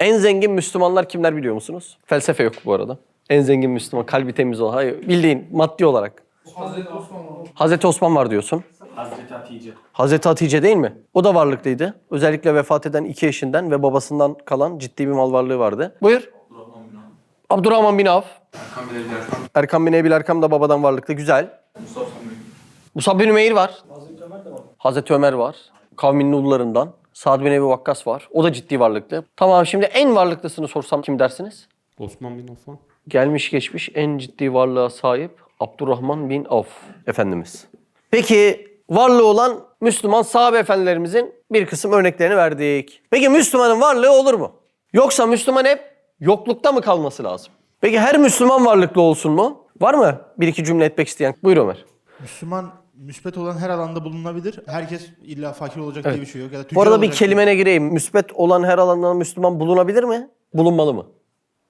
En zengin Müslümanlar kimler biliyor musunuz? Felsefe yok bu arada. En zengin Müslüman, kalbi temiz olan. Hayır, bildiğin maddi olarak. Hazreti Osman var. Hazreti Osman var diyorsun. Hazreti Hatice. Hazreti Hatice değil mi? O da varlıklıydı. Özellikle vefat eden iki eşinden ve babasından kalan ciddi bir mal varlığı vardı. Buyur. Abdurrahman bin Avf. Erkan Bilal Erkan. Erkam bin Ebil Erkam da babadan varlıklı. Güzel. Mustafa Samuel. Musab bin Ümeyr var. Hazreti Ömer var. Kavminin ulularından. Sa'd bin Ebi Vakkas var. O da ciddi varlıklı. Tamam şimdi en varlıklısını sorsam kim dersiniz? Osman bin Affan. Gelmiş geçmiş en ciddi varlığa sahip Abdurrahman bin Avf Efendimiz. Peki varlığı olan Müslüman sahabe efendilerimizin bir kısım örneklerini verdik. Peki Müslümanın varlığı olur mu? Yoksa Müslüman hep yoklukta mı kalması lazım? Peki her Müslüman varlıklı olsun mu? Var mı bir iki cümle etmek isteyen? Buyur Ömer. Müslüman müspet olan her alanda bulunabilir. Herkes illa fakir olacak diye bir şey yok. Ya da Bu arada bir olacak diye- kelimene gireyim. Müsbet olan her alanda Müslüman bulunabilir mi? Bulunmalı mı?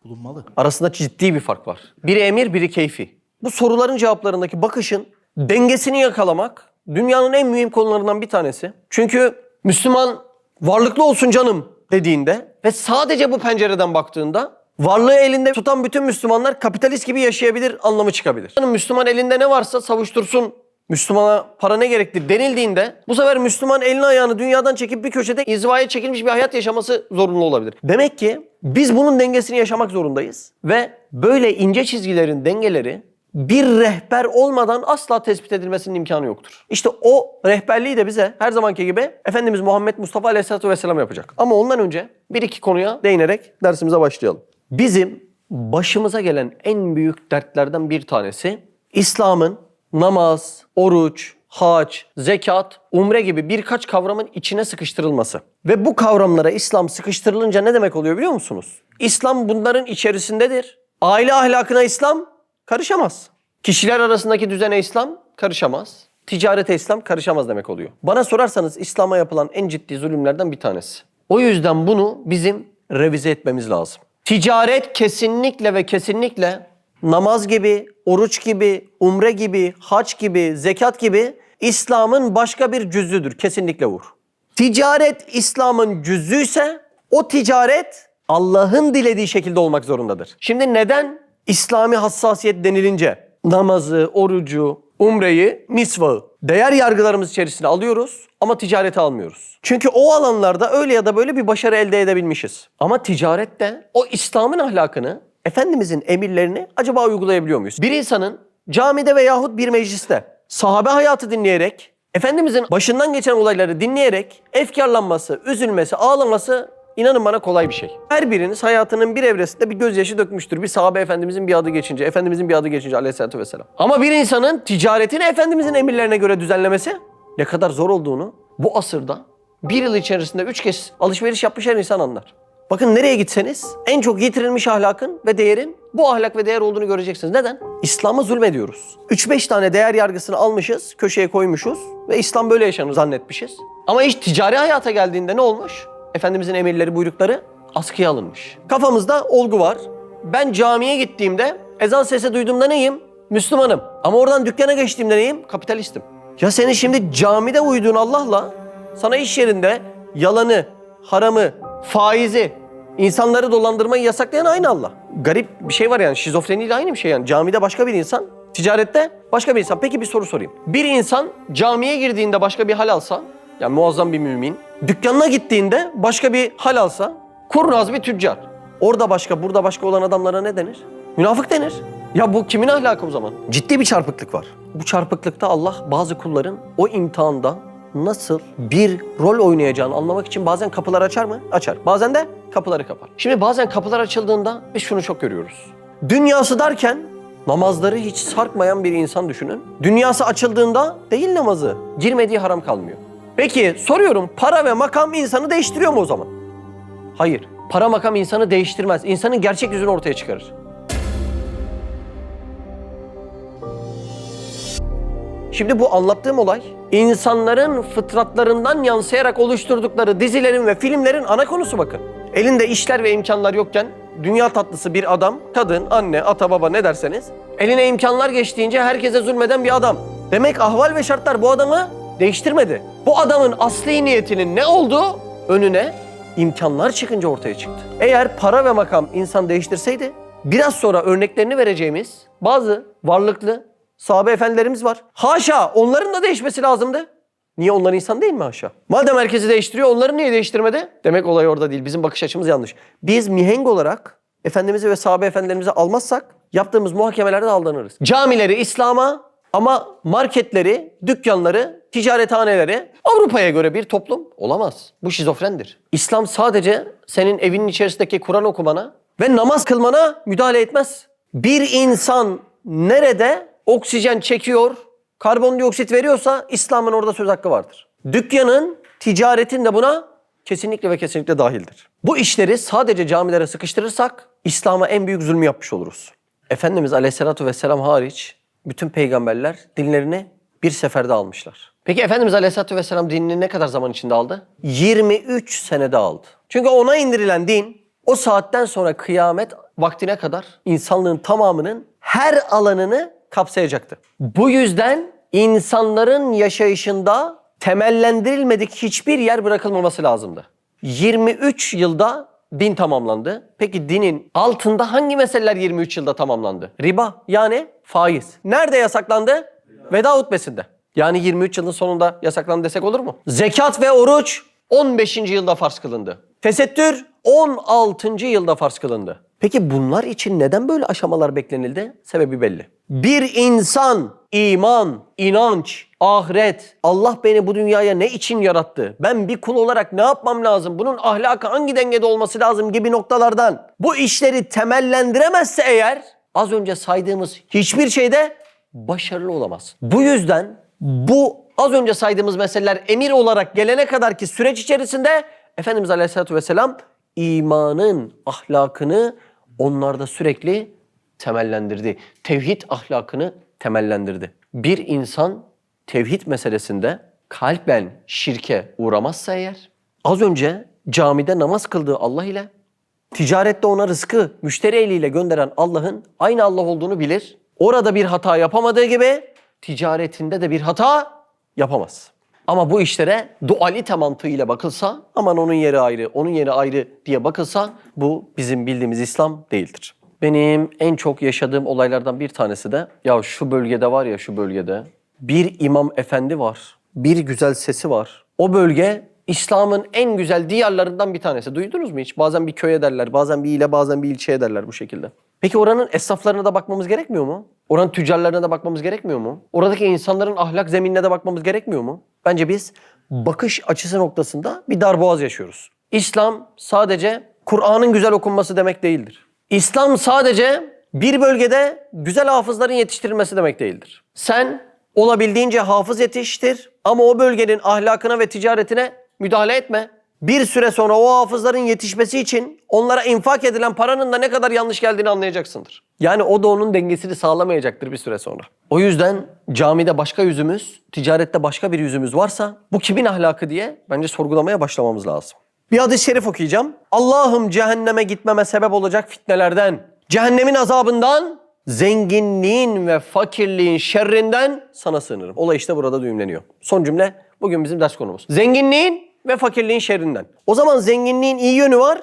bulunmalı. Arasında ciddi bir fark var. Biri emir, biri keyfi. Bu soruların cevaplarındaki bakışın dengesini yakalamak dünyanın en mühim konularından bir tanesi. Çünkü Müslüman varlıklı olsun canım dediğinde ve sadece bu pencereden baktığında varlığı elinde tutan bütün Müslümanlar kapitalist gibi yaşayabilir anlamı çıkabilir. Yani Müslüman elinde ne varsa savuştursun Müslümana para ne gerektir denildiğinde bu sefer Müslüman elini ayağını dünyadan çekip bir köşede inzivaya çekilmiş bir hayat yaşaması zorunlu olabilir. Demek ki biz bunun dengesini yaşamak zorundayız ve böyle ince çizgilerin dengeleri bir rehber olmadan asla tespit edilmesinin imkanı yoktur. İşte o rehberliği de bize her zamanki gibi Efendimiz Muhammed Mustafa Aleyhisselatü Vesselam yapacak. Ama ondan önce bir iki konuya değinerek dersimize başlayalım. Bizim başımıza gelen en büyük dertlerden bir tanesi İslam'ın namaz, oruç, hac, zekat, umre gibi birkaç kavramın içine sıkıştırılması. Ve bu kavramlara İslam sıkıştırılınca ne demek oluyor biliyor musunuz? İslam bunların içerisindedir. Aile ahlakına İslam karışamaz. Kişiler arasındaki düzene İslam karışamaz. Ticarete İslam karışamaz demek oluyor. Bana sorarsanız İslam'a yapılan en ciddi zulümlerden bir tanesi. O yüzden bunu bizim revize etmemiz lazım. Ticaret kesinlikle ve kesinlikle namaz gibi, oruç gibi, umre gibi, hac gibi, zekat gibi İslam'ın başka bir cüzüdür. Kesinlikle vur. Ticaret İslam'ın cüzüyse o ticaret Allah'ın dilediği şekilde olmak zorundadır. Şimdi neden İslami hassasiyet denilince namazı, orucu, umreyi, misvağı değer yargılarımız içerisine alıyoruz ama ticarete almıyoruz. Çünkü o alanlarda öyle ya da böyle bir başarı elde edebilmişiz. Ama ticarette o İslam'ın ahlakını, Efendimizin emirlerini acaba uygulayabiliyor muyuz? Bir insanın camide veyahut bir mecliste sahabe hayatı dinleyerek, Efendimizin başından geçen olayları dinleyerek efkarlanması, üzülmesi, ağlaması inanın bana kolay bir şey. Her biriniz hayatının bir evresinde bir gözyaşı dökmüştür. Bir sahabe efendimizin bir adı geçince, efendimizin bir adı geçince aleyhissalatü vesselam. Ama bir insanın ticaretini efendimizin emirlerine göre düzenlemesi ne kadar zor olduğunu bu asırda bir yıl içerisinde üç kez alışveriş yapmış her insan anlar. Bakın nereye gitseniz en çok yitirilmiş ahlakın ve değerin bu ahlak ve değer olduğunu göreceksiniz. Neden? İslam'a zulmediyoruz. 3-5 tane değer yargısını almışız, köşeye koymuşuz ve İslam böyle yaşanır zannetmişiz. Ama iş ticari hayata geldiğinde ne olmuş? Efendimizin emirleri, buyrukları askıya alınmış. Kafamızda olgu var. Ben camiye gittiğimde ezan sesi duyduğumda neyim? Müslümanım. Ama oradan dükkana geçtiğimde neyim? Kapitalistim. Ya senin şimdi camide uyuduğun Allah'la sana iş yerinde yalanı, haramı, faizi, insanları dolandırmayı yasaklayan aynı Allah. Garip bir şey var yani şizofreniyle aynı bir şey yani. Camide başka bir insan, ticarette başka bir insan. Peki bir soru sorayım. Bir insan camiye girdiğinde başka bir hal alsa, yani muazzam bir mümin, dükkanına gittiğinde başka bir hal alsa, kurnaz bir tüccar. Orada başka, burada başka olan adamlara ne denir? Münafık denir. Ya bu kimin ahlakı o zaman? Ciddi bir çarpıklık var. Bu çarpıklıkta Allah bazı kulların o imtihanda nasıl bir rol oynayacağını anlamak için bazen kapılar açar mı? Açar. Bazen de kapıları kapar. Şimdi bazen kapılar açıldığında biz şunu çok görüyoruz. Dünyası derken namazları hiç sarkmayan bir insan düşünün. Dünyası açıldığında değil namazı, girmediği haram kalmıyor. Peki soruyorum para ve makam insanı değiştiriyor mu o zaman? Hayır. Para makam insanı değiştirmez. İnsanın gerçek yüzünü ortaya çıkarır. Şimdi bu anlattığım olay insanların fıtratlarından yansıyarak oluşturdukları dizilerin ve filmlerin ana konusu bakın. Elinde işler ve imkanlar yokken dünya tatlısı bir adam, kadın, anne, ata, baba ne derseniz eline imkanlar geçtiğince herkese zulmeden bir adam. Demek ahval ve şartlar bu adamı değiştirmedi. Bu adamın asli niyetinin ne olduğu önüne imkanlar çıkınca ortaya çıktı. Eğer para ve makam insan değiştirseydi biraz sonra örneklerini vereceğimiz bazı varlıklı sahabe efendilerimiz var. Haşa onların da değişmesi lazımdı. Niye onlar insan değil mi haşa? Madem herkesi değiştiriyor onları niye değiştirmedi? Demek olay orada değil. Bizim bakış açımız yanlış. Biz mihenk olarak Efendimiz'i ve sahabe efendilerimizi almazsak yaptığımız muhakemelerde aldanırız. Camileri İslam'a ama marketleri, dükkanları, ticarethaneleri Avrupa'ya göre bir toplum olamaz. Bu şizofrendir. İslam sadece senin evinin içerisindeki Kur'an okumana ve namaz kılmana müdahale etmez. Bir insan nerede oksijen çekiyor, karbondioksit veriyorsa İslam'ın orada söz hakkı vardır. Dükkanın, ticaretin de buna kesinlikle ve kesinlikle dahildir. Bu işleri sadece camilere sıkıştırırsak İslam'a en büyük zulmü yapmış oluruz. Efendimiz Aleyhisselatü Vesselam hariç bütün peygamberler dinlerini bir seferde almışlar. Peki Efendimiz Aleyhisselatü Vesselam dinini ne kadar zaman içinde aldı? 23 senede aldı. Çünkü ona indirilen din o saatten sonra kıyamet vaktine kadar insanlığın tamamının her alanını kapsayacaktı. Bu yüzden insanların yaşayışında temellendirilmedik hiçbir yer bırakılmaması lazımdı. 23 yılda din tamamlandı. Peki dinin altında hangi meseleler 23 yılda tamamlandı? Riba yani faiz. Nerede yasaklandı? Veda hutbesinde. Yani 23 yılın sonunda yasaklandı desek olur mu? Zekat ve oruç 15. yılda farz kılındı. Tesettür 16. yılda farz kılındı. Peki bunlar için neden böyle aşamalar beklenildi? Sebebi belli. Bir insan iman, inanç, ahiret, Allah beni bu dünyaya ne için yarattı? Ben bir kul olarak ne yapmam lazım? Bunun ahlakı hangi dengede olması lazım gibi noktalardan bu işleri temellendiremezse eğer az önce saydığımız hiçbir şeyde başarılı olamaz. Bu yüzden bu az önce saydığımız meseleler emir olarak gelene kadar ki süreç içerisinde Efendimiz Aleyhisselatü Vesselam imanın ahlakını onlarda sürekli temellendirdi. Tevhid ahlakını temellendirdi. Bir insan tevhid meselesinde kalben şirke uğramazsa eğer az önce camide namaz kıldığı Allah ile ticarette ona rızkı müşteri eliyle gönderen Allah'ın aynı Allah olduğunu bilir. Orada bir hata yapamadığı gibi ticaretinde de bir hata yapamaz. Ama bu işlere dualite mantığıyla bakılsa, aman onun yeri ayrı, onun yeri ayrı diye bakılsa bu bizim bildiğimiz İslam değildir. Benim en çok yaşadığım olaylardan bir tanesi de ya şu bölgede var ya şu bölgede bir imam efendi var. Bir güzel sesi var. O bölge İslam'ın en güzel diyarlarından bir tanesi. Duydunuz mu hiç? Bazen bir köye derler, bazen bir ile, bazen bir ilçeye derler bu şekilde. Peki oranın esnaflarına da bakmamız gerekmiyor mu? Oranın tüccarlarına da bakmamız gerekmiyor mu? Oradaki insanların ahlak zeminine de bakmamız gerekmiyor mu? Bence biz bakış açısı noktasında bir darboğaz yaşıyoruz. İslam sadece Kur'an'ın güzel okunması demek değildir. İslam sadece bir bölgede güzel hafızların yetiştirilmesi demek değildir. Sen olabildiğince hafız yetiştir ama o bölgenin ahlakına ve ticaretine müdahale etme. Bir süre sonra o hafızların yetişmesi için onlara infak edilen paranın da ne kadar yanlış geldiğini anlayacaksındır. Yani o da onun dengesini sağlamayacaktır bir süre sonra. O yüzden camide başka yüzümüz, ticarette başka bir yüzümüz varsa bu kimin ahlakı diye bence sorgulamaya başlamamız lazım. Bir hadis-i şerif okuyacağım. Allah'ım cehenneme gitmeme sebep olacak fitnelerden, cehennemin azabından, zenginliğin ve fakirliğin şerrinden sana sığınırım. Olay işte burada düğümleniyor. Son cümle bugün bizim ders konumuz. Zenginliğin ve fakirliğin şerrinden. O zaman zenginliğin iyi yönü var,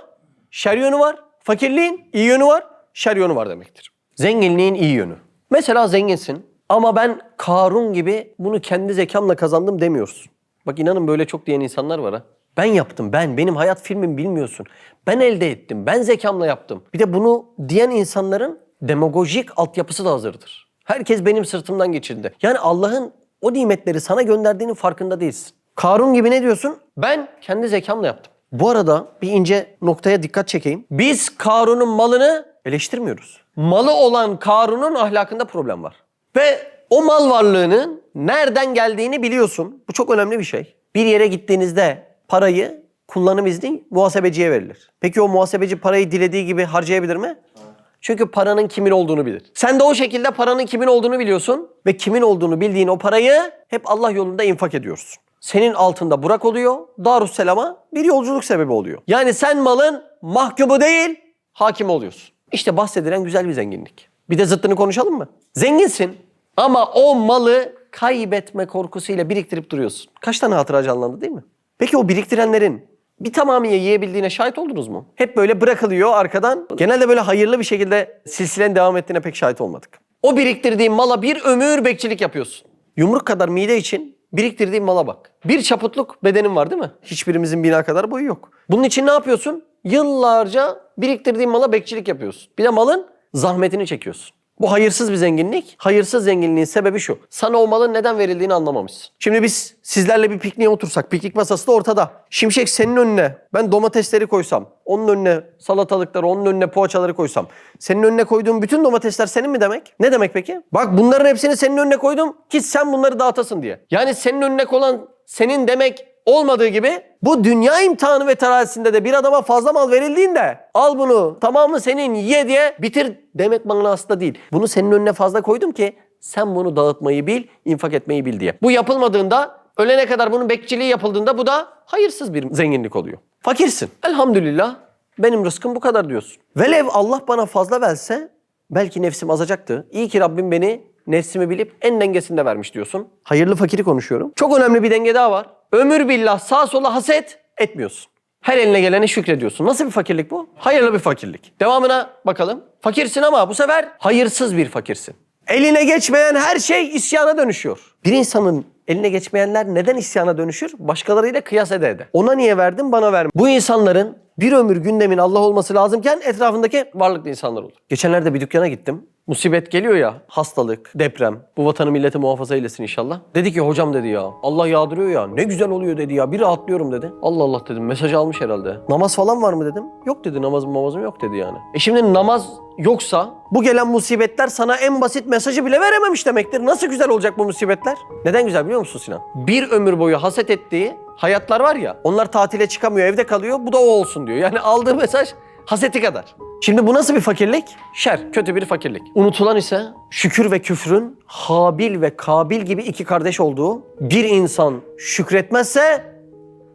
şer yönü var. Fakirliğin iyi yönü var, şer yönü var demektir. Zenginliğin iyi yönü. Mesela zenginsin ama ben Karun gibi bunu kendi zekamla kazandım demiyorsun. Bak inanın böyle çok diyen insanlar var ha. Ben yaptım ben. Benim hayat filmim bilmiyorsun. Ben elde ettim. Ben zekamla yaptım. Bir de bunu diyen insanların demagojik altyapısı da hazırdır. Herkes benim sırtımdan geçirdi. Yani Allah'ın o nimetleri sana gönderdiğinin farkında değilsin. Karun gibi ne diyorsun? Ben kendi zekamla yaptım. Bu arada bir ince noktaya dikkat çekeyim. Biz Karun'un malını eleştirmiyoruz. Malı olan Karun'un ahlakında problem var. Ve o mal varlığının nereden geldiğini biliyorsun. Bu çok önemli bir şey. Bir yere gittiğinizde parayı kullanım izni muhasebeciye verilir. Peki o muhasebeci parayı dilediği gibi harcayabilir mi? Çünkü paranın kimin olduğunu bilir. Sen de o şekilde paranın kimin olduğunu biliyorsun ve kimin olduğunu bildiğin o parayı hep Allah yolunda infak ediyorsun. Senin altında Burak oluyor, Darüsselam'a bir yolculuk sebebi oluyor. Yani sen malın mahkumu değil, hakim oluyorsun. İşte bahsedilen güzel bir zenginlik. Bir de zıttını konuşalım mı? Zenginsin ama o malı kaybetme korkusuyla biriktirip duruyorsun. Kaç tane hatıra canlandı değil mi? Peki o biriktirenlerin Bir tamamıyla yiyebildiğine şahit oldunuz mu? Hep böyle bırakılıyor arkadan. Genelde böyle hayırlı bir şekilde silsilenin devam ettiğine pek şahit olmadık. O biriktirdiğin mala bir ömür bekçilik yapıyorsun. Yumruk kadar mide için biriktirdiğin mala bak. Bir çaputluk bedenin var değil mi? Hiçbirimizin bina kadar boyu yok. Bunun için ne yapıyorsun? Yıllarca biriktirdiğin mala bekçilik yapıyorsun. Bir de malın zahmetini çekiyorsun. Bu hayırsız bir zenginlik. Hayırsız zenginliğin sebebi şu. Sana o malın neden verildiğini anlamamışsın. Şimdi biz sizlerle bir pikniğe otursak, piknik masası da ortada. Şimşek senin önüne ben domatesleri koysam, onun önüne salatalıkları, onun önüne poğaçaları koysam. Senin önüne koyduğum bütün domatesler senin mi demek? Ne demek peki? Bak bunların hepsini senin önüne koydum ki sen bunları dağıtasın diye. Yani senin önüne konan senin demek olmadığı gibi bu dünya imtihanı ve terazisinde de bir adama fazla mal verildiğinde al bunu tamamı senin ye diye bitir demek manasında değil. Bunu senin önüne fazla koydum ki sen bunu dağıtmayı bil, infak etmeyi bil diye. Bu yapılmadığında ölene kadar bunun bekçiliği yapıldığında bu da hayırsız bir zenginlik oluyor. Fakirsin. Elhamdülillah benim rızkım bu kadar diyorsun. Velev Allah bana fazla verse belki nefsim azacaktı. İyi ki Rabbim beni nefsimi bilip en dengesinde vermiş diyorsun. Hayırlı fakiri konuşuyorum. Çok önemli bir denge daha var. Ömür billah sağ sola haset etmiyorsun. Her eline gelene şükrediyorsun. Nasıl bir fakirlik bu? Hayırlı bir fakirlik. Devamına bakalım. Fakirsin ama bu sefer hayırsız bir fakirsin. Eline geçmeyen her şey isyana dönüşüyor. Bir insanın eline geçmeyenler neden isyana dönüşür? Başkalarıyla kıyas ede ede. Ona niye verdin bana verme. Bu insanların bir ömür gündemin Allah olması lazımken etrafındaki varlıklı insanlar olur. Geçenlerde bir dükkana gittim. Musibet geliyor ya, hastalık, deprem. Bu vatanı milleti muhafaza eylesin inşallah. Dedi ki hocam dedi ya, Allah yağdırıyor ya, ne güzel oluyor dedi ya, bir rahatlıyorum dedi. Allah Allah dedim, mesaj almış herhalde. Namaz falan var mı dedim. Yok dedi, namazım mamazım yok dedi yani. E şimdi namaz yoksa bu gelen musibetler sana en basit mesajı bile verememiş demektir. Nasıl güzel olacak bu musibetler? Neden güzel biliyor musun Sinan? Bir ömür boyu haset ettiği hayatlar var ya, onlar tatile çıkamıyor, evde kalıyor, bu da o olsun diyor. Yani aldığı mesaj haseti kadar. Şimdi bu nasıl bir fakirlik? Şer, kötü bir fakirlik. Unutulan ise şükür ve küfrün Habil ve Kabil gibi iki kardeş olduğu bir insan şükretmezse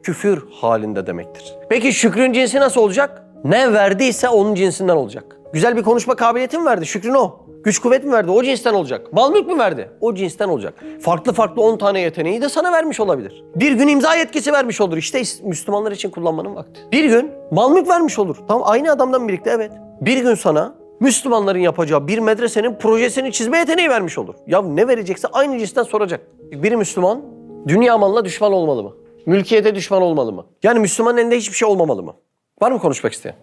küfür halinde demektir. Peki şükrün cinsi nasıl olacak? Ne verdiyse onun cinsinden olacak. Güzel bir konuşma kabiliyeti mi verdi? Şükrün o. Güç kuvvet mi verdi? O cinsten olacak. Mal mülk mü verdi? O cinsten olacak. Farklı farklı 10 tane yeteneği de sana vermiş olabilir. Bir gün imza yetkisi vermiş olur. İşte Müslümanlar için kullanmanın vakti. Bir gün mal mülk vermiş olur. Tamam aynı adamdan birlikte evet. Bir gün sana Müslümanların yapacağı bir medresenin projesini çizme yeteneği vermiş olur. Ya ne verecekse aynı cinsten soracak. Bir Müslüman dünya malına düşman olmalı mı? Mülkiyete düşman olmalı mı? Yani Müslümanın elinde hiçbir şey olmamalı mı? Var mı konuşmak isteyen?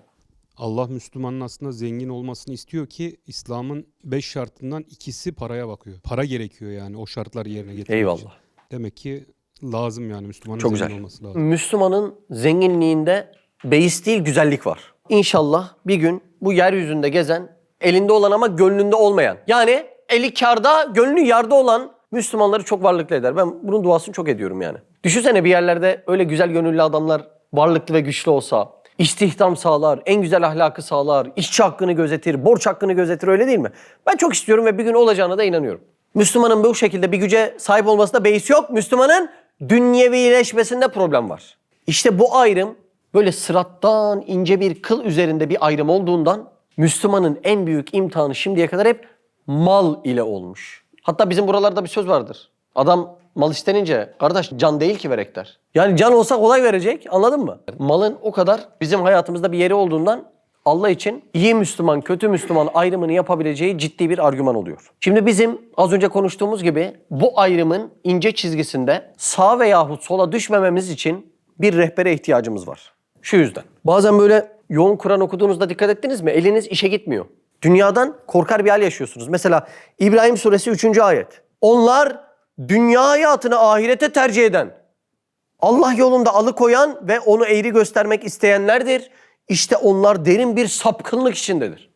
Allah Müslümanın aslında zengin olmasını istiyor ki İslam'ın beş şartından ikisi paraya bakıyor. Para gerekiyor yani o şartları yerine getirmek için. Eyvallah. Demek ki lazım yani Müslümanın Çok zengin güzel. olması lazım. Müslümanın zenginliğinde beis değil güzellik var. İnşallah bir gün bu yeryüzünde gezen, elinde olan ama gönlünde olmayan. Yani eli karda, gönlü yarda olan Müslümanları çok varlıklı eder. Ben bunun duasını çok ediyorum yani. Düşünsene bir yerlerde öyle güzel gönüllü adamlar varlıklı ve güçlü olsa, istihdam sağlar, en güzel ahlakı sağlar, işçi hakkını gözetir, borç hakkını gözetir öyle değil mi? Ben çok istiyorum ve bir gün olacağına da inanıyorum. Müslümanın bu şekilde bir güce sahip olmasında beis yok. Müslümanın dünyevileşmesinde problem var. İşte bu ayrım böyle sırattan ince bir kıl üzerinde bir ayrım olduğundan Müslümanın en büyük imtihanı şimdiye kadar hep mal ile olmuş. Hatta bizim buralarda bir söz vardır. Adam mal istenince kardeş can değil ki verek der. Yani can olsa kolay verecek anladın mı? Malın o kadar bizim hayatımızda bir yeri olduğundan Allah için iyi Müslüman, kötü Müslüman ayrımını yapabileceği ciddi bir argüman oluyor. Şimdi bizim az önce konuştuğumuz gibi bu ayrımın ince çizgisinde sağ veyahut sola düşmememiz için bir rehbere ihtiyacımız var. Şu yüzden. Bazen böyle yoğun Kur'an okuduğunuzda dikkat ettiniz mi? Eliniz işe gitmiyor. Dünyadan korkar bir hal yaşıyorsunuz. Mesela İbrahim suresi 3. ayet. Onlar dünya hayatını ahirete tercih eden, Allah yolunda alıkoyan ve onu eğri göstermek isteyenlerdir. İşte onlar derin bir sapkınlık içindedir.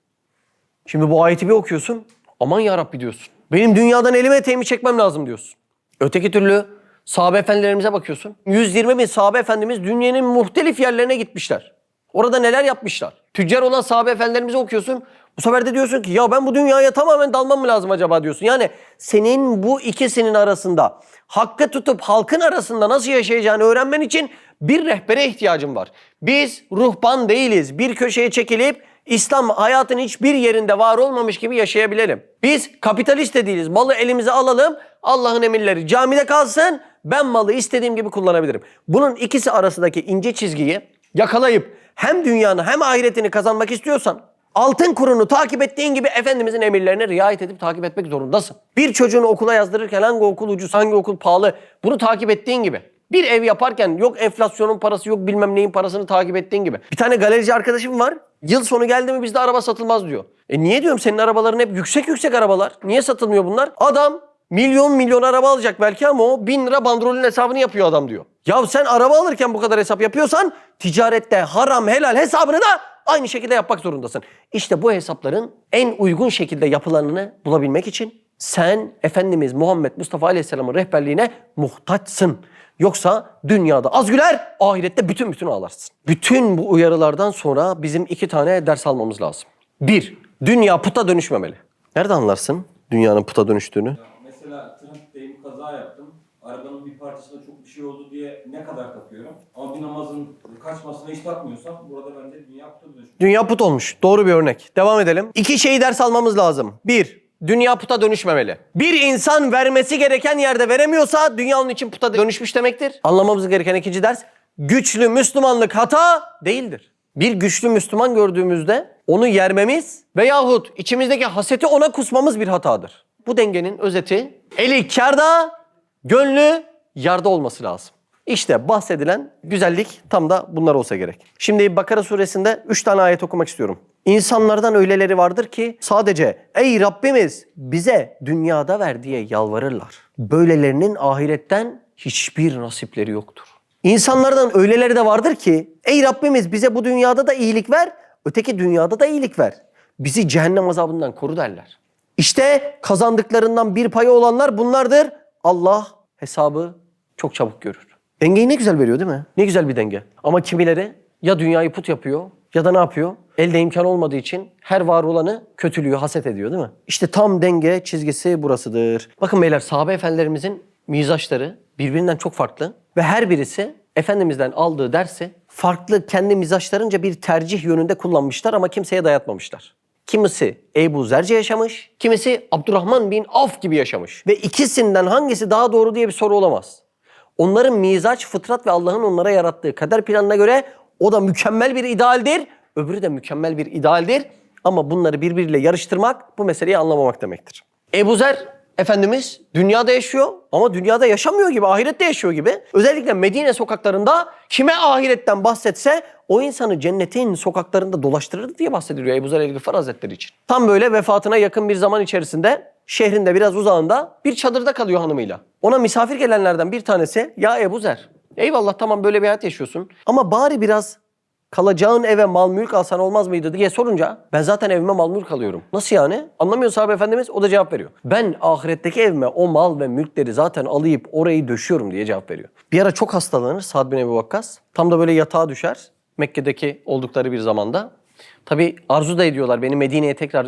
Şimdi bu ayeti bir okuyorsun. Aman ya diyorsun. Benim dünyadan elime eteğimi çekmem lazım diyorsun. Öteki türlü sahabe efendilerimize bakıyorsun. 120 bin sahabe efendimiz dünyanın muhtelif yerlerine gitmişler. Orada neler yapmışlar? Tüccar olan sahabe efendilerimizi okuyorsun. Bu sefer de diyorsun ki ya ben bu dünyaya tamamen dalmam mı lazım acaba diyorsun. Yani senin bu ikisinin arasında hakkı tutup halkın arasında nasıl yaşayacağını öğrenmen için bir rehbere ihtiyacın var. Biz ruhban değiliz. Bir köşeye çekilip İslam hayatın hiçbir yerinde var olmamış gibi yaşayabilelim. Biz kapitalist de değiliz. Malı elimize alalım. Allah'ın emirleri camide kalsın. ben malı istediğim gibi kullanabilirim. Bunun ikisi arasındaki ince çizgiyi yakalayıp hem dünyanı hem ahiretini kazanmak istiyorsan altın kurunu takip ettiğin gibi Efendimizin emirlerine riayet edip takip etmek zorundasın. Bir çocuğunu okula yazdırırken hangi okul ucuz, hangi okul pahalı bunu takip ettiğin gibi. Bir ev yaparken yok enflasyonun parası yok bilmem neyin parasını takip ettiğin gibi. Bir tane galerici arkadaşım var. Yıl sonu geldi mi bizde araba satılmaz diyor. E niye diyorum senin arabaların hep yüksek yüksek arabalar. Niye satılmıyor bunlar? Adam milyon milyon araba alacak belki ama o bin lira bandrolün hesabını yapıyor adam diyor. Ya sen araba alırken bu kadar hesap yapıyorsan ticarette haram helal hesabını da aynı şekilde yapmak zorundasın. İşte bu hesapların en uygun şekilde yapılanını bulabilmek için sen Efendimiz Muhammed Mustafa Aleyhisselam'ın rehberliğine muhtaçsın. Yoksa dünyada az güler, ahirette bütün bütün ağlarsın. Bütün bu uyarılardan sonra bizim iki tane ders almamız lazım. Bir, dünya puta dönüşmemeli. Nerede anlarsın dünyanın puta dönüştüğünü? Mesela trafikteyim kaza yaptım. Arabanın bir parçasında çok bir şey oldu diye ne kadar takıyorum. Ama bir namazın kaçmasına hiç takmıyorsam burada bence dünya kutu dönüşmüş. Dünya put olmuş. Doğru bir örnek. Devam edelim. İki şeyi ders almamız lazım. Bir, dünya puta dönüşmemeli. Bir insan vermesi gereken yerde veremiyorsa dünya onun için puta dönüşmüş demektir. Anlamamız gereken ikinci ders, güçlü Müslümanlık hata değildir. Bir güçlü Müslüman gördüğümüzde onu yermemiz veyahut içimizdeki haseti ona kusmamız bir hatadır. Bu dengenin özeti eli kârda, gönlü yarda olması lazım. İşte bahsedilen güzellik tam da bunlar olsa gerek. Şimdi Bakara suresinde 3 tane ayet okumak istiyorum. İnsanlardan öyleleri vardır ki sadece ey Rabbimiz bize dünyada ver diye yalvarırlar. Böylelerinin ahiretten hiçbir nasipleri yoktur. İnsanlardan öyleleri de vardır ki ey Rabbimiz bize bu dünyada da iyilik ver, öteki dünyada da iyilik ver. Bizi cehennem azabından koru derler. İşte kazandıklarından bir payı olanlar bunlardır. Allah hesabı çok çabuk görür. Dengeyi ne güzel veriyor değil mi? Ne güzel bir denge. Ama kimileri ya dünyayı put yapıyor ya da ne yapıyor? Elde imkan olmadığı için her var olanı kötülüyor, haset ediyor değil mi? İşte tam denge çizgisi burasıdır. Bakın beyler sahabe efendilerimizin mizaçları birbirinden çok farklı ve her birisi Efendimiz'den aldığı dersi farklı kendi mizaçlarınca bir tercih yönünde kullanmışlar ama kimseye dayatmamışlar. Kimisi Ebu Zerce yaşamış, kimisi Abdurrahman bin Avf gibi yaşamış. Ve ikisinden hangisi daha doğru diye bir soru olamaz. Onların mizaç, fıtrat ve Allah'ın onlara yarattığı kader planına göre o da mükemmel bir idealdir. Öbürü de mükemmel bir idealdir. Ama bunları birbiriyle yarıştırmak bu meseleyi anlamamak demektir. Ebu Zer Efendimiz dünyada yaşıyor ama dünyada yaşamıyor gibi, ahirette yaşıyor gibi. Özellikle Medine sokaklarında kime ahiretten bahsetse o insanı cennetin sokaklarında dolaştırır diye bahsediliyor Ebu Zer el-Gıfar Hazretleri için. Tam böyle vefatına yakın bir zaman içerisinde şehrinde biraz uzağında bir çadırda kalıyor hanımıyla. Ona misafir gelenlerden bir tanesi ya Ebu Zer eyvallah tamam böyle bir hayat yaşıyorsun ama bari biraz kalacağın eve mal mülk alsan olmaz mıydı diye sorunca ben zaten evime mal mülk alıyorum. Nasıl yani? Anlamıyor sahabe efendimiz o da cevap veriyor. Ben ahiretteki evime o mal ve mülkleri zaten alayıp orayı döşüyorum diye cevap veriyor. Bir ara çok hastalanır Sa'd bin Ebu Vakkas. Tam da böyle yatağa düşer Mekke'deki oldukları bir zamanda. Tabi arzu da ediyorlar beni Medine'ye tekrar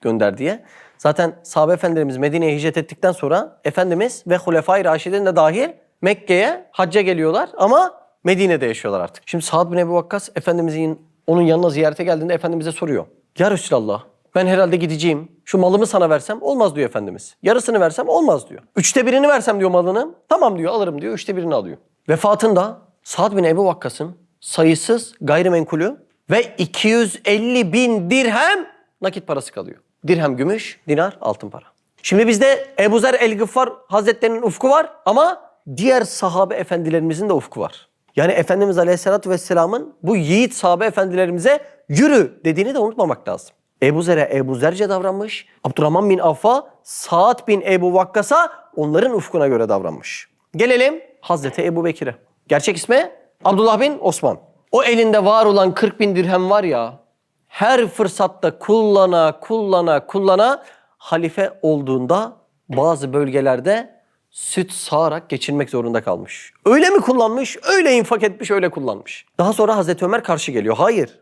gönder diye. Zaten sahabe efendilerimiz Medine'ye hicret ettikten sonra Efendimiz ve Hulefai Raşidin de dahil Mekke'ye hacca geliyorlar ama Medine'de yaşıyorlar artık. Şimdi Sa'd bin Ebu Vakkas Efendimizin onun yanına ziyarete geldiğinde Efendimiz'e soruyor. Ya Resulallah ben herhalde gideceğim. Şu malımı sana versem olmaz diyor Efendimiz. Yarısını versem olmaz diyor. Üçte birini versem diyor malını. Tamam diyor alırım diyor. Üçte birini alıyor. Vefatında Sa'd bin Ebu Vakkas'ın sayısız gayrimenkulü ve 250 bin dirhem nakit parası kalıyor. Dirhem gümüş, dinar altın para. Şimdi bizde Ebu Zer el-Gıffar Hazretlerinin ufku var ama diğer sahabe efendilerimizin de ufku var. Yani Efendimiz Aleyhisselatü Vesselam'ın bu yiğit sahabe efendilerimize yürü dediğini de unutmamak lazım. Ebu Zer'e Ebu Zerce davranmış. Abdurrahman bin Avf'a Sa'd bin Ebu Vakkas'a onların ufkuna göre davranmış. Gelelim Hazreti Ebu Bekir'e. Gerçek ismi Abdullah bin Osman. O elinde var olan 40 bin dirhem var ya her fırsatta kullana kullana kullana halife olduğunda bazı bölgelerde süt sağarak geçinmek zorunda kalmış. Öyle mi kullanmış? Öyle infak etmiş, öyle kullanmış. Daha sonra Hazreti Ömer karşı geliyor. Hayır.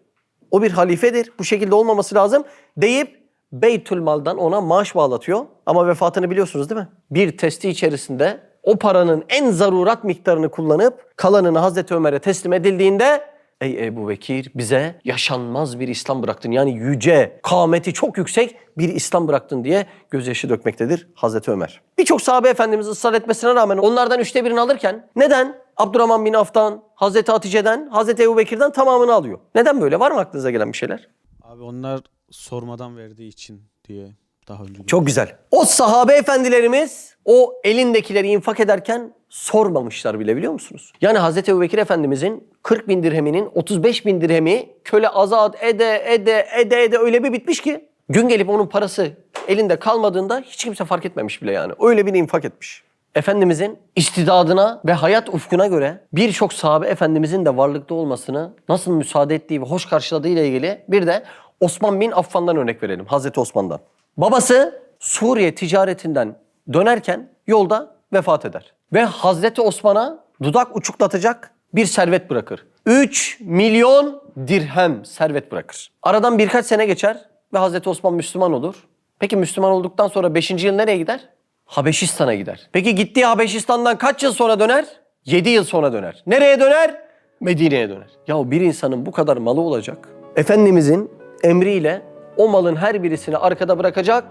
O bir halifedir. Bu şekilde olmaması lazım deyip Beytül Mal'dan ona maaş bağlatıyor. Ama vefatını biliyorsunuz değil mi? Bir testi içerisinde o paranın en zarurat miktarını kullanıp kalanını Hazreti Ömer'e teslim edildiğinde Ey Ebu Bekir bize yaşanmaz bir İslam bıraktın. Yani yüce, kâmeti çok yüksek bir İslam bıraktın diye gözyaşı dökmektedir Hazreti Ömer. Birçok sahabe efendimiz ısrar etmesine rağmen onlardan üçte birini alırken neden Abdurrahman bin Af'tan, Hazreti Hatice'den, Hazreti Ebu Bekir'den tamamını alıyor? Neden böyle? Var mı aklınıza gelen bir şeyler? Abi onlar sormadan verdiği için diye daha önce. Çok güzel. O sahabe efendilerimiz o elindekileri infak ederken sormamışlar bile biliyor musunuz? Yani Hazreti Ebubekir Efendimizin 40 bin dirheminin 35 bin dirhemi köle azat ede ede ede ede öyle bir bitmiş ki gün gelip onun parası elinde kalmadığında hiç kimse fark etmemiş bile yani. Öyle bir infak etmiş. Efendimizin istidadına ve hayat ufkuna göre birçok sahabe efendimizin de varlıkta olmasını nasıl müsaade ettiği ve hoş karşıladığı ile ilgili bir de Osman bin Affan'dan örnek verelim. Hazreti Osman'dan. Babası Suriye ticaretinden dönerken yolda vefat eder. Ve Hazreti Osman'a dudak uçuklatacak bir servet bırakır. 3 milyon dirhem servet bırakır. Aradan birkaç sene geçer ve Hazreti Osman Müslüman olur. Peki Müslüman olduktan sonra 5. yıl nereye gider? Habeşistan'a gider. Peki gittiği Habeşistan'dan kaç yıl sonra döner? 7 yıl sonra döner. Nereye döner? Medine'ye döner. Ya bir insanın bu kadar malı olacak. Efendimizin emriyle o malın her birisini arkada bırakacak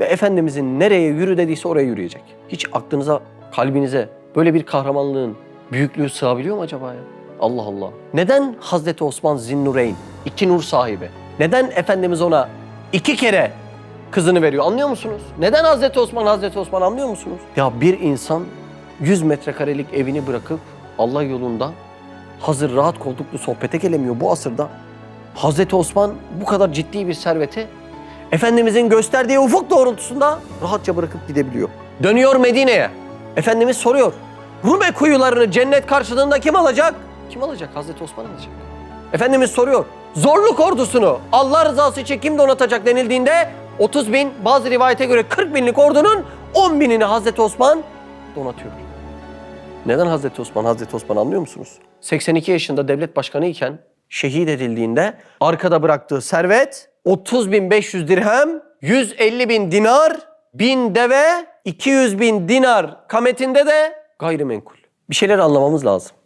ve Efendimizin nereye yürü dediyse oraya yürüyecek. Hiç aklınıza, kalbinize böyle bir kahramanlığın büyüklüğü sığabiliyor mu acaba ya? Allah Allah. Neden Hazreti Osman Zinnureyn, iki nur sahibi? Neden Efendimiz ona iki kere kızını veriyor anlıyor musunuz? Neden Hazreti Osman Hazreti Osman anlıyor musunuz? Ya bir insan 100 metrekarelik evini bırakıp Allah yolunda hazır rahat koltuklu sohbete gelemiyor bu asırda. Hazreti Osman bu kadar ciddi bir serveti Efendimizin gösterdiği ufuk doğrultusunda rahatça bırakıp gidebiliyor. Dönüyor Medine'ye. Efendimiz soruyor. Rume kuyularını cennet karşılığında kim alacak? Kim alacak? Hazreti Osman alacak. Efendimiz soruyor. Zorluk ordusunu Allah rızası için kim donatacak denildiğinde 30 bin bazı rivayete göre 40 binlik ordunun 10 binini Hazreti Osman donatıyor. Neden Hazreti Osman Hazreti Osman anlıyor musunuz? 82 yaşında devlet başkanı iken şehit edildiğinde arkada bıraktığı servet 30 bin 500 dirhem, 150 bin dinar, 1000 deve, 200 bin dinar kametinde de gayrimenkul. Bir şeyler anlamamız lazım.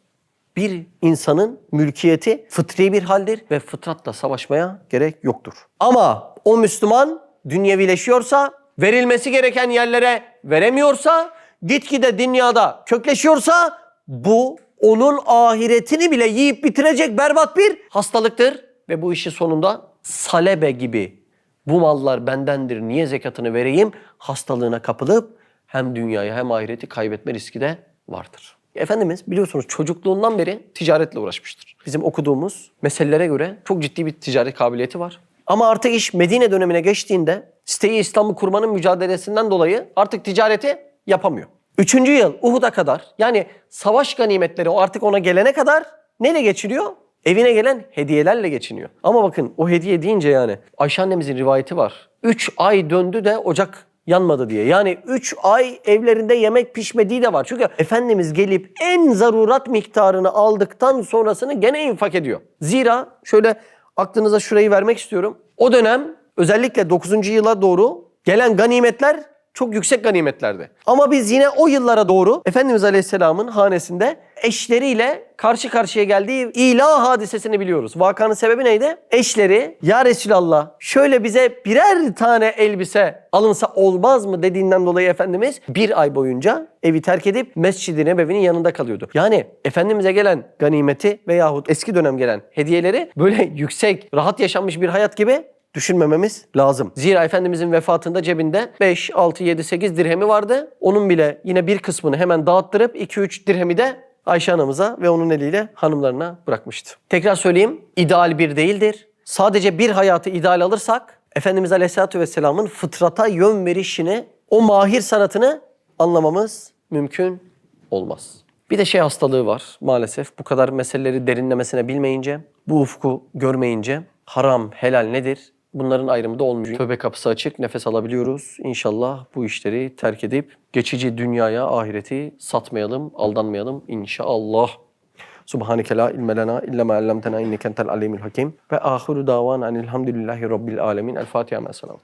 Bir insanın mülkiyeti fıtri bir haldir ve fıtratla savaşmaya gerek yoktur. Ama o Müslüman dünyevileşiyorsa, verilmesi gereken yerlere veremiyorsa, gitgide dünyada kökleşiyorsa bu onun ahiretini bile yiyip bitirecek berbat bir hastalıktır. Ve bu işi sonunda salebe gibi bu mallar bendendir niye zekatını vereyim hastalığına kapılıp hem dünyayı hem ahireti kaybetme riski de vardır. Efendimiz biliyorsunuz çocukluğundan beri ticaretle uğraşmıştır. Bizim okuduğumuz meselelere göre çok ciddi bir ticaret kabiliyeti var. Ama artık iş Medine dönemine geçtiğinde siteyi İslam'ı kurmanın mücadelesinden dolayı artık ticareti yapamıyor. Üçüncü yıl Uhud'a kadar yani savaş ganimetleri o artık ona gelene kadar neyle geçiriyor? Evine gelen hediyelerle geçiniyor. Ama bakın o hediye deyince yani Ayşe annemizin rivayeti var. Üç ay döndü de ocak yanmadı diye. Yani 3 ay evlerinde yemek pişmediği de var. Çünkü Efendimiz gelip en zarurat miktarını aldıktan sonrasını gene infak ediyor. Zira şöyle aklınıza şurayı vermek istiyorum. O dönem özellikle 9. yıla doğru gelen ganimetler çok yüksek ganimetlerdi. Ama biz yine o yıllara doğru Efendimiz Aleyhisselam'ın hanesinde eşleriyle karşı karşıya geldiği ilah hadisesini biliyoruz. Vakanın sebebi neydi? Eşleri ya Resulallah şöyle bize birer tane elbise alınsa olmaz mı dediğinden dolayı Efendimiz bir ay boyunca evi terk edip Mescid-i Nebevi'nin yanında kalıyordu. Yani Efendimiz'e gelen ganimeti veyahut eski dönem gelen hediyeleri böyle yüksek, rahat yaşanmış bir hayat gibi düşünmememiz lazım. Zira Efendimizin vefatında cebinde 5, 6, 7, 8 dirhemi vardı. Onun bile yine bir kısmını hemen dağıttırıp 2-3 dirhemi de Ayşe anamıza ve onun eliyle hanımlarına bırakmıştı. Tekrar söyleyeyim, ideal bir değildir. Sadece bir hayatı ideal alırsak Efendimiz Aleyhisselatü Vesselam'ın fıtrata yön verişini, o mahir sanatını anlamamız mümkün olmaz. Bir de şey hastalığı var maalesef. Bu kadar meseleleri derinlemesine bilmeyince, bu ufku görmeyince haram, helal nedir? Bunların ayrımı da olmuyor. Tövbe kapısı açık, nefes alabiliyoruz. İnşallah bu işleri terk edip geçici dünyaya, ahireti satmayalım, aldanmayalım inşallah. Subhaneke la ilme lena illa ma allamtena inneke entel alimul hakim. Ve ahiru davan enilhamdülillahi rabbil alemin. El Fatiha. Salavat.